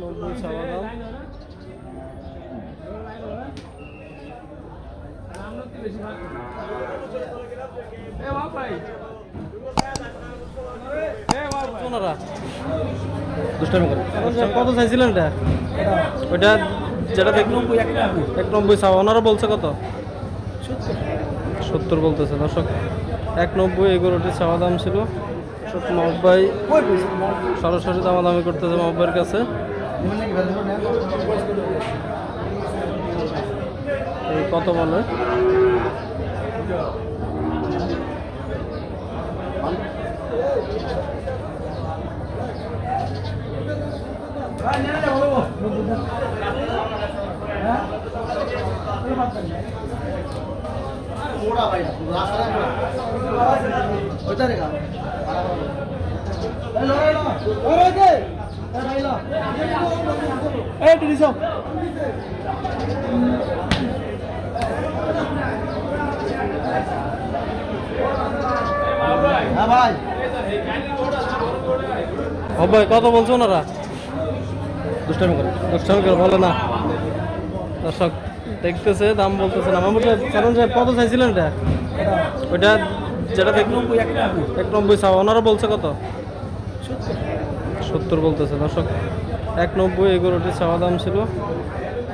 নব্বই চাওয়া দাম করে। কত চাইছিলেন এটা? ওইটা যেটা দেখলাম এক নব্বই চাওয়া ওনারা বলছে কত? সত্তর। বলতেছে দর্শক। এক নব্বই এগারোটি চাওয়া দাম ছিল। দর্শক মহব্বাই সরাসরি দামাদামি করতেছে মহব্বাইয়ের কাছে। কত বলে। ভাই কত বলছো ওনারা? দুষ্টামি করে। দর্শক বলে না। দর্শক দেখতেছে দাম বলতেছে না। মামুর সাহেব কত চাইছিলেন এটা? ওইটা যেটা এক নব্বই চাওয়া ওনারা বলছে কত? সত্তর বলতেছে দর্শক। এক নব্বই এগারোটি চাওয়া দাম ছিল।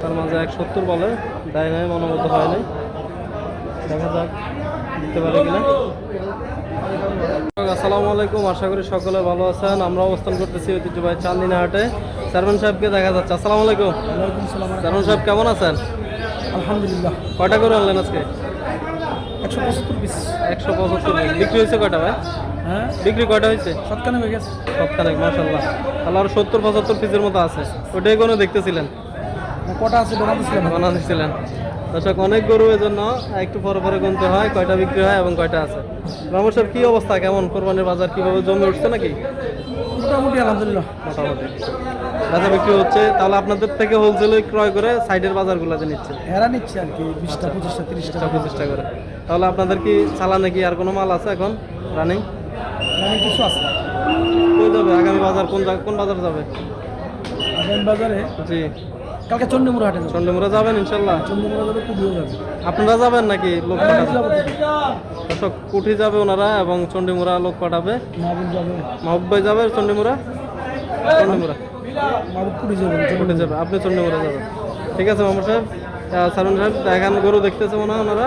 তার মাঝে এক সত্তর বলে দেয় নাই মনোমত হয় নাই। দেখা যাক দিতে পারে কিনা। আসসালামু আলাইকুম আশা করি সকলে ভালো আছেন। আমরা অবস্থান করতেছি ঐতিহ্যবাহী চান্দিনা হাটে। চেয়ারম্যান সাহেবকে দেখা যাচ্ছে? আসসালামু আলাইকুম। চেয়ারম্যান সাহেব কেমন আছেন? আলহামদুলিল্লাহ। কয়টা করে আনলেন আজকে? একশো পঁচাত্তর পিস একশো পঁচাত্তর বিক্রি হয়েছে কটা ভাই? হ্যাঁ? বিক্রি কটা হয়েছে? সৎকানে হয়ে গেছে। সপ্তাহে মাসাল্লাহ তাহলে আর সত্তর পঁচাত্তর পিসের মতো আছে। ওটাই কোনো দেখতেছিলেন? কটা আছে? দোকান দিচ্ছিলাম বানা দিচ্ছিলেন দর্শক অনেক গরু এর জন্য একটু পরে পরে গুনতে হয় কয়টা বিক্রি হয় এবং কয়টা আছে। রমেশ সাহেব কি অবস্থা? কেমন? কোরবানির বাজার কীভাবে জমে উঠছে নাকি? মোটামুটি আলহামদুলিল্লাহ। মোটামুটি। বাজার বিক্রি হচ্ছে তাহলে আপনাদের থেকে হোলসেলে ক্রয় করে সাইডের বাজারগুলোতে নিচ্ছে? হেরা নিচ্ছে আর কি বিশটা পঁচিশটা তিরিশটা। প্রচেষ্টা করে। তাহলে আপনাদের কি চালানে কি আর কোনো মাল আছে এখন? রানিং? কিছু আছে। কই যাবে? আগামী বাজার কোন কোন বাজার যাবে? আগামী বাজারে জি। কালকে চন্ডীমুড়া হাটে যাব। চন্ডীমুড়া যাবেন ইনশাল্লাহ। চন্ডীমুড়া যাবে কুবিও যাবে। আপনারা যাবেন নাকি লোক যাব। দর্শক কুঠি যাবে ওনারা এবং চন্ডীমুড়া লোক পাঠাবে। মাহবুব যাবে। মাহবুব ভাই যাবে চন্ডীমুড়া? চন্ডীমুড়া। মাহবুব যাবে আপনি চন্ডীমুড়া যাবেন। ঠিক আছে মামা সাহেব সারুন সাহেব দেখান গরু দেখতেছে মনে হয় ওনারা।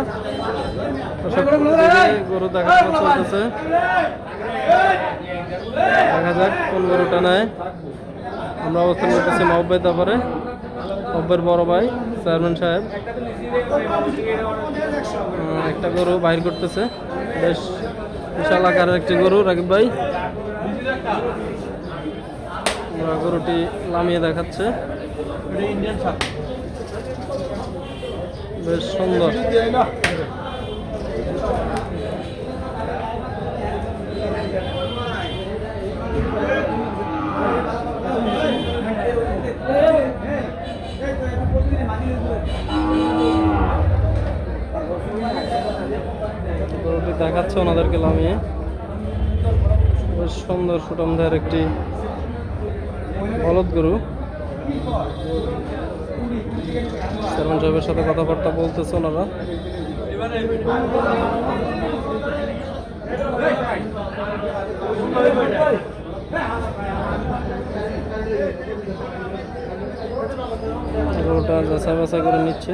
গরু দেখা চলতেছে। দেখা যাক কোন গরুটা নেয়। আমরা অবস্থান করতেছি মাহবুব ভাই তারপরে মাহবুবের বড় ভাই, চেয়ারম্যান সাহেব। একটা গরু বাইর করতেছে। বেশ বিশাল আকারের একটি গরু, রাকিব ভাই। গরুটি লামিয়ে দেখাচ্ছে। বেশ সুন্দর গরুটি দেখাচ্ছে ওনাদেরকে লামিয়ে বেশ সুন্দর সুটমদার একটি বলদ গরু। চেয়ারম্যান সাহেবের সাথে কথাবার্তা বলতেছে ওনারা। ওটা যাচাই বাছাই করে নিচ্ছে।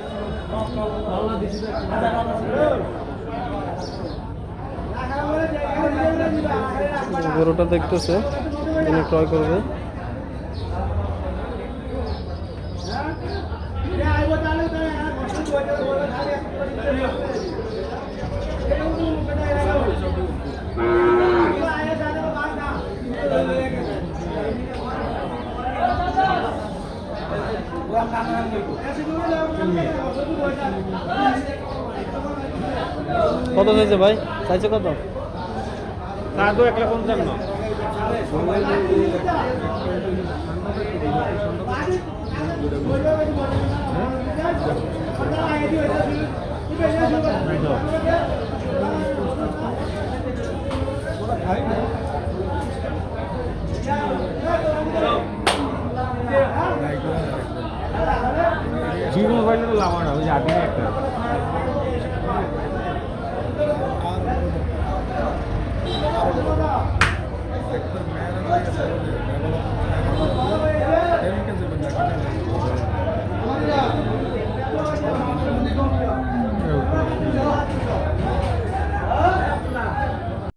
গরুটা দেখতেছে যিনি ক্রয় করবে। কত চাইছে ভাই? চাইছে কত? তা তো এক লাখ পঞ্চান্ন। জিরো মোবাইলের লাভ না ওই যে আগে একটা। Thank মেয়েরা